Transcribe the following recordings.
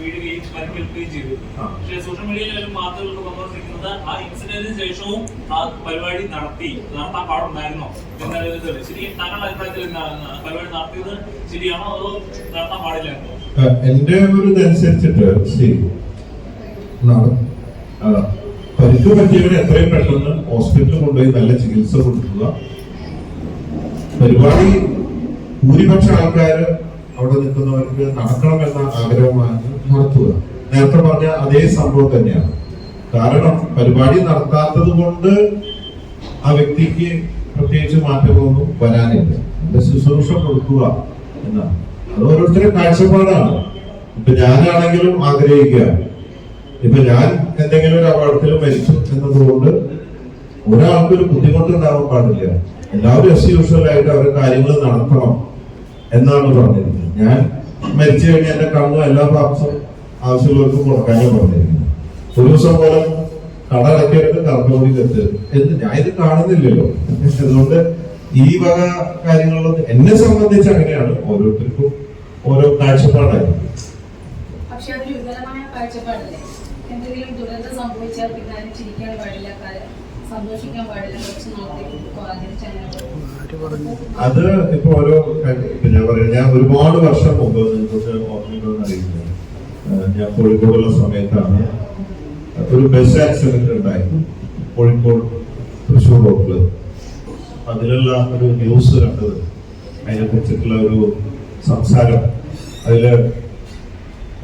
വീഴുകയും പരിക്കേൽക്കുകയും ചെയ്തു. പക്ഷേ സോഷ്യൽ മീഡിയയിലും വാർത്തകളൊക്കെ വന്നുകൊണ്ടിരിക്കുന്നത് ആ ഇൻസിഡന്റിന് ശേഷവും ആ പരിപാടി നടത്തി. നടത്താൻ പാടുണ്ടായിരുന്നോ എന്നുള്ളത് ശരിക്കും താങ്കളുടെ അഭിപ്രായത്തിൽ എന്താണ് പരിപാടി നടത്തിയത് ശരിയാണോ അതോ നടത്താൻ പാടില്ലായിരുന്നോ? എന്റെ ഒരു ഇതനുസരിച്ചിട്ട് ശരി. പരിക്ക് പറ്റിയവരെ എത്രയും പെട്ടെന്ന് ഹോസ്പിറ്റലിൽ കൊണ്ടുപോയി നല്ല ചികിത്സ കൊടുക്കുക. പരിപാടി ഭൂരിപക്ഷം ആൾക്കാര് അവിടെ നിൽക്കുന്നവർക്ക് നടക്കണം എന്ന ആഗ്രഹമാണ് നടത്തുക. നേരത്തെ പറഞ്ഞ അതേ സംഭവം തന്നെയാണ്. കാരണം പരിപാടി നടത്താത്തത് കൊണ്ട് ആ വ്യക്തിക്ക് പ്രത്യേകിച്ച് മാറ്റങ്ങളൊന്നും വരാനില്ല. അതിന്റെ ശുശ്രൂഷ കൊടുക്കുക എന്നാണ്. അത് ഓരോരുത്തരുടെ കാഴ്ചപ്പാടാണ്. ഇപ്പൊ ഞാനാണെങ്കിലും ആഗ്രഹിക്കുക. ഇപ്പൊ ഞാൻ എന്തെങ്കിലും ഒരു അപകടത്തിൽ മരിച്ചു എന്നതുകൊണ്ട് ഒരാൾക്കൊരു ബുദ്ധിമുട്ടുണ്ടാവാൻ പാടില്ല. എല്ലാവരും എസ് യൂഷ്വലായിട്ട് അവരുടെ കാര്യങ്ങൾ നടത്തണം എന്നാണ് പറഞ്ഞിരിക്കുന്നത്. ഞാൻ മരിച്ചു കഴിഞ്ഞാൽ എന്റെ കണ്ണും എല്ലാ പാർട്സും ആവശ്യമുള്ളവർക്ക് കൊടുക്കാനും പറഞ്ഞിരിക്കുന്നു ഒരു ദിവസം പോലെ കട അടയ്ക്കരുത് എന്ത് എന്ന് ഞാൻ ഇത് കാണുന്നില്ലല്ലോ. അതുകൊണ്ട് ഈ വക കാര്യങ്ങളിലൊന്നും എന്നെ സംബന്ധിച്ച് അങ്ങനെയാണ് ഓരോരുത്തർക്കും ഓരോ കാഴ്ചപ്പാടായിരുന്നു പക്ഷെ അതൊരു വികലമായ കാഴ്ചപ്പാടല്ലേ? എന്തെങ്കിലും ദുരന്തം സംഭവിച്ചാൽ പിന്നെ അതിന് ചിരിക്കാൻ പാടില്ല സന്തോഷിക്കാൻ പാടില്ല കുറച്ച് നാളത്തേക്ക് ദുഃഖം ആചരിച്ച് അങ്ങനെ പോകും. അത് ഇപ്പൊ ഓരോ കാര്യം- ഞാൻ ഒരുപാട് വർഷം മുമ്പ് നിങ്ങൾക്ക് ഓർമ്മയുണ്ടോന്ന് അറിയില്ല ഞാൻ കോഴിക്കോടുള്ള സമയത്താണ് ഒരു ബസ് ആക്സിഡന്റ് ഉണ്ടായി. കോഴിക്കോട് തൃശ്ശൂർ റോഡിൽ അതിലുള്ള ഒരു ന്യൂസ് കണ്ടത്. അതിനെ കുറിച്ചിട്ടുള്ള ഒരു സംസാരം. അതിൽ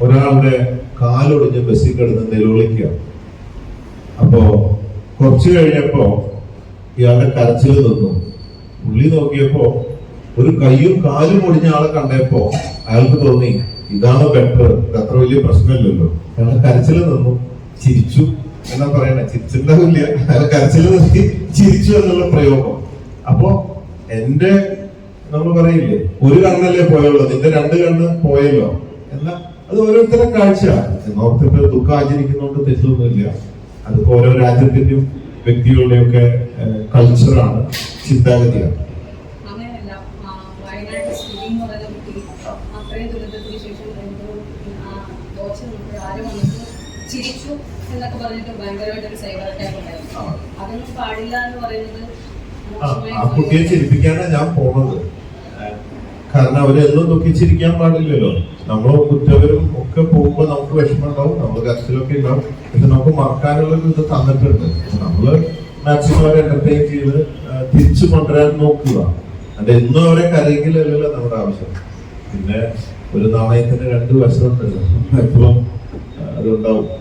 ഒരാളുടെ കാലൊടിഞ്ഞ് ബസ്സിൽ കിടന്ന് നിലവിളിക്കുക അപ്പോ കുറച്ചു കഴിഞ്ഞപ്പോ ഇയാളുടെ കരച്ചിൽ നിന്നു. പുള്ളി നോക്കിയപ്പോ ഒരു കൈയും കാലും ഒടിഞ്ഞ ആളെ കണ്ടപ്പോ അയാൾക്ക് തോന്നി ഇതാണ് ബെറ്റർ അത്ര വലിയ പ്രശ്നമില്ലല്ലോ. അയാൾ കരച്ചിൽ നിന്നു. ചിരിച്ചു എന്നാ പറയണേ. ചിരിച്ചിട്ടുണ്ടാവില്ല. അയാൾ കരച്ചിൽ നിർത്തി ചിരിച്ചു എന്നുള്ള പ്രയോഗം. അപ്പോ എന്റെ നമ്മൾ പറയില്ലേ ഒരു കണ്ണല്ലേ പോയുള്ളൂ. നിന്റെ രണ്ട് കണ്ണ് പോയല്ലോ. എന്നാ അത് ഓരോരുത്തരുടെ കാഴ്ച. നോർത്തിട്ട് ദുഃഖം ആചരിക്കുന്നതുകൊണ്ട് തെറ്റൊന്നുമില്ല. അതിപ്പോ ഓരോ രാജ്യത്തിന്റെയും വ്യക്തികളുടെയൊക്കെ കൾച്ചറാണ് ചിന്താഗതിയാണ്. ആ, ആരും വന്നിട്ട് ചിരിച്ചു എന്നൊക്കെ പറഞ്ഞിട്ട് ഭയങ്കരമായിട്ട് ഒരു സൈബർ അറ്റാക്ക് ഉണ്ടായിരുന്നു. അതൊന്നും പാടില്ല എന്ന് പറയുന്നത് ആ, കുട്ടിയെ ചിരിപ്പിക്കാനാണ് ഞാൻ പോണത്. കാരണം അവരെന്നും ദുഃഖിച്ചിരിക്കാൻ പാടില്ലല്ലോ. നമ്മൾ കുറ്റവരും ഒക്കെ പോകുമ്പോൾ നമുക്ക് വിഷമം ഉണ്ടാവും നമ്മൾ കരച്ചിലൊക്കെ ഉണ്ടാവും. പക്ഷെ നമുക്ക് മറക്കാനുള്ള ഇത് തന്നിട്ടുണ്ട്. നമ്മൾ മാക്സിമം അവരെ എന്റർടൈൻ ചെയ്ത് തിരിച്ചു കൊണ്ടുവരാൻ നോക്കുക. അത് എന്നും അവരെ കരയെങ്കിലല്ലല്ലോ നമ്മുടെ ആവശ്യം. പിന്നെ ഒരു നാണയത്തിന് രണ്ട് വശമുണ്ടല്ലോ. എപ്പോഴും അതുണ്ടാവും.